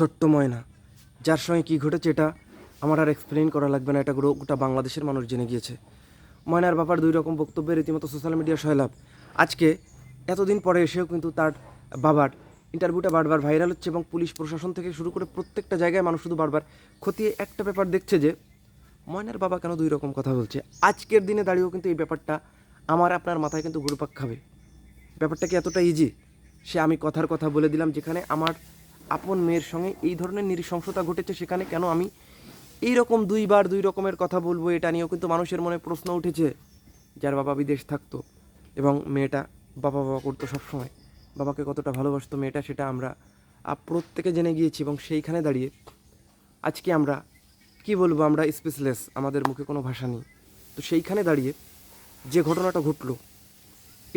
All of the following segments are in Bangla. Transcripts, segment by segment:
ছোট্ট ময়না। যার সঙ্গে কী ঘটেছে এটা আমার আর এক্সপ্লেন করা লাগবে না, এটা গোটা- বাংলাদেশের মানুষ জেনে গিয়েছে। ময়নার ব্যাপার দুই রকম বক্তব্যে রীতিমতো সোশ্যাল মিডিয়া সয়লাভ। আজকে এতদিন পরে এসেও কিন্তু তার বাবার ইন্টারভিউটা বারবার ভাইরাল হচ্ছে এবং পুলিশ প্রশাসন থেকে শুরু করে প্রত্যেকটা জায়গায় মানুষ শুধু বারবার খতিয়ে একটা ব্যাপার দেখছে যে, ময়নার বাবা কেন দুই রকম কথা বলছে? আজকের দিনে দাঁড়িয়েও কিন্তু এই ব্যাপারটা আমার আপনার মাথায় কিন্তু ঘুরপাক খাবে। ব্যাপারটা কি এতটা ইজি সে আমি কথার কথা বলে দিলাম যেখানে আমার আপন মেয়ের সঙ্গে এই ধরনের নৃশংসতা ঘটেছে সেখানে কেন আমি এই রকম দুইবার দুই রকমের কথা বলব এটা নিয়েও কিন্তু মানুষের মনে প্রশ্ন উঠেছে, যার বাবা বিদেশ থাকতো এবং মেয়েটা বাবা বাবা করতো সবসময়। বাবাকে কতটা ভালোবাসতো মেয়েটা সেটা আমরা প্রত্যেকে জেনে গিয়েছি এবং সেইখানে দাঁড়িয়ে আজকে আমরা কি বলব, আমরা স্পেসলেস আমাদের মুখে কোনো ভাষা নেই। তো সেইখানে দাঁড়িয়ে যে ঘটনাটা ঘটলো,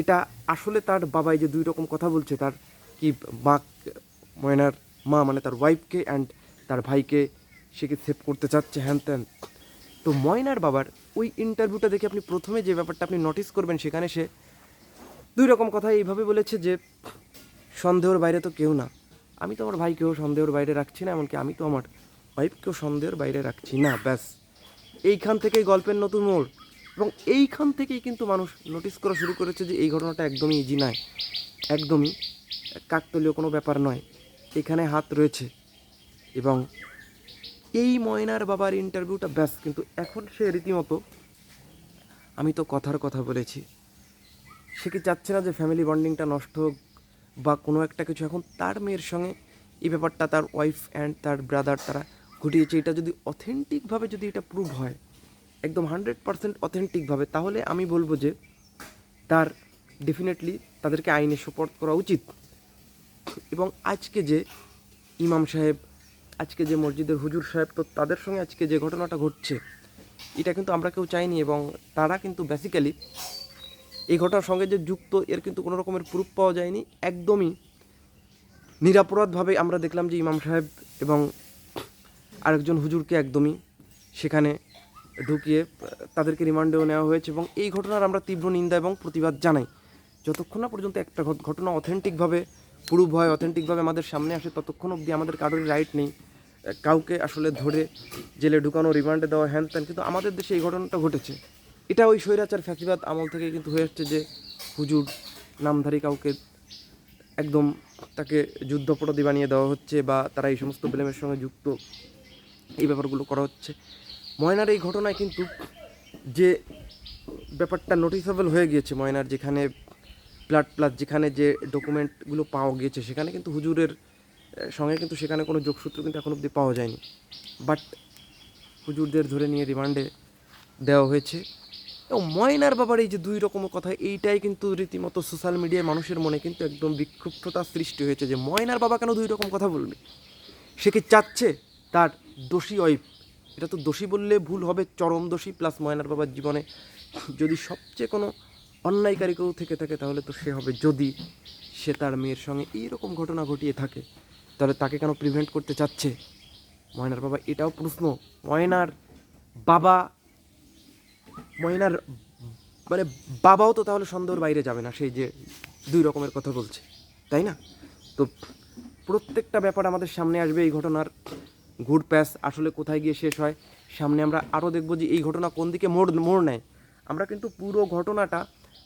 এটা আসলে তার বাবাই যে দুই রকম কথা বলছে, তার কি মা ময়নার মা মানে তার ওয়াইফকে অ্যান্ড তার ভাইকে সে কি সেভ করতে চাচ্ছে? হ্যান ত্যান। তো ময়নার বাবার ওই ইন্টারভিউটা দেখে আপনি প্রথমে যে ব্যাপারটা আপনি নোটিস করবেন সেখানে সে দুই রকম কথা এইভাবে বলেছে যে, সন্দেহের বাইরে তো কেউ না। আমি তো আমার ভাইকেও সন্দেহের বাইরে রাখছি না, এমনকি আমি তো আমার ওয়াইফকেও সন্দেহের বাইরে রাখছি না, ব্যাস। এইখান থেকেই গল্পের নতুন মোড়। এবং এইখান থেকেই কিন্তু মানুষ নোটিস করা শুরু করেছে যে এই ঘটনাটা একদমই ইজি নয়। একদমই কাকতলীয় কোনো ব্যাপার নয়। এখানে হাত রয়েছে এবং এই ময়নার বাবার ইন্টারভিউটা ব্যাস, কিন্তু এখন সে রীতিমতো, আমি তো কথার কথা বলেছি, সে কি চাচ্ছে না যে ফ্যামিলি বন্ডিংটা নষ্ট হোক বা কোনো একটা কিছু? এখন তার মেয়ের সঙ্গে এই ব্যাপারটা তার ওয়াইফ অ্যান্ড তার ব্রাদার তারা ঘটিয়েছে, এটা যদি অথেন্টিকভাবে যদি এটা প্রুভ হয়, একদম হান্ড্রেড পার্সেন্ট অথেন্টিকভাবে তাহলে আমি বলব যে তার ডেফিনেটলি তাদেরকে আইনে সোপর্দ করা উচিত। এবং আজকে যে ইমাম সাহেব, আজকে যে মসজিদের হুজুর সাহেব, তো তাদের সঙ্গে আজকে যে ঘটনাটা ঘটছে, এটা কিন্তু আমরা কেউ চাইনি এবং তারা কিন্তু বেসিক্যালি এই ঘটনার সঙ্গে যে যুক্ত, এর কিন্তু কোনো রকমের প্রুফ পাওয়া যায়নি। একদমই নিরাপরাধভাবে আমরা দেখলাম যে ইমাম সাহেব এবং আরেকজন হুজুরকে একদমই সেখানে ঢুকিয়ে তাদেরকে রিমান্ডেও নেওয়া হয়েছে এবং এই ঘটনার আমরা তীব্র নিন্দা এবং প্রতিবাদ জানাই। যতক্ষণ না পর্যন্ত একটা ঘট- ঘটনা অথেন্টিকভাবে প্রুভ হয় অথেন্টিকভাবে আমাদের সামনে আসে, ততক্ষণ অবধি আমাদের কারোর রাইট নেই। কাউকে আসলে ধরে জেলে ঢুকানো রিমান্ডে দেওয়া হ্যান ত্যান কিন্তু আমাদের দেশে এই ঘটনাটা ঘটেছে। এটা ওই স্বৈরাচার ফ্যাসিবাদ আমল থেকে কিন্তু হয়ে আসছে যে, হুজুর নামধারী কাউকে একদম তাকে যুদ্ধপরাধী বানিয়ে দেওয়া হচ্ছে বা তারা এই সমস্ত ব্লেমের সঙ্গে যুক্ত এই ব্যাপারগুলো করা হচ্ছে। ময়নার এই ঘটনায় কিন্তু যে ব্যাপারটা নোটিসেবল হয়ে গিয়েছে, ময়নার যেখানে প্লাট প্লাস যেখানে যে ডকুমেন্টগুলো পাওয়া গিয়েছে, সেখানে কিন্তু হুজুরের সঙ্গে কিন্তু সেখানে কোনো যোগসূত্র কিন্তু এখন অবধি পাওয়া যায়নি। বাট হুজুরদের ধরে নিয়ে রিমান্ডে দেওয়া হয়েছে। এবং ময়নার বাবার এই যে দুই রকম কথা, এইটাই কিন্তু রীতিমতো সোশ্যাল মিডিয়ায় মানুষের মনে কিন্তু একদম বিক্ষুব্ধতা সৃষ্টি হয়েছে যে ময়নার বাবা কেন দুই রকম কথা বলবে? সে কি চাচ্ছে? তার দোষী ওয়াইফ। এটা তো দোষী বললে ভুল হবে, চরম দোষী প্লাস ময়নার বাবার জীবনে যদি সবচেয়ে কোনো অন্যায়কারী কেউ থেকে থাকে, তাহলে তো সে হবে যদি সে তার মেয়ের সঙ্গে এইরকম ঘটনা ঘটিয়ে থাকে, তাহলে তাকে কেন প্রিভেন্ট করতে চাচ্ছে? ময়নার বাবা এটাও প্রশ্ন। ময়নার বাবা, ময়নার মানে বাবাও তো তাহলে সন্দেহর বাইরে যাবে না, সেই যে দুই রকমের কথা বলছে, তাই না? তো প্রত্যেকটা ব্যাপার আমাদের সামনে আসবে এই ঘটনার। ঘুর প্যাস আসলে কোথায় গিয়ে শেষ হয়? সামনে আমরা আরও দেখব যে এই ঘটনা কোন দিকে মোড় মোড় নেয়। আমরা কিন্তু পুরো ঘটনাটা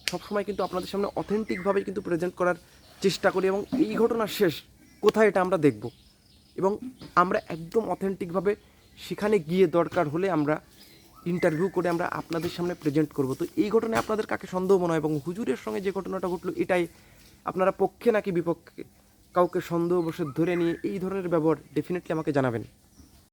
সবসময় কিন্তু আপনাদের সামনে অথেন্টিকভাবে কিন্তু প্রেজেন্ট করার চেষ্টা করি এবং এই ঘটনার শেষ কোথায় এটা আমরা দেখব। এবং আমরা একদম অথেন্টিকভাবে সেখানে গিয়ে দরকার হলে আমরা ইন্টারভিউ করে আমরা আপনাদের সামনে প্রেজেন্ট করব। তো এই ঘটনায় আপনাদের কাকে সন্দেহ মনে হয় এবং হুজুরের সঙ্গে যে ঘটনাটা ঘটলো এটাই আপনারা পক্ষে নাকি বিপক্ষে? কাউকে সন্দেহবশত ধরে নিয়ে এই ধরনের ব্যবহার ডেফিনেটলি আমাকে জানাবেন।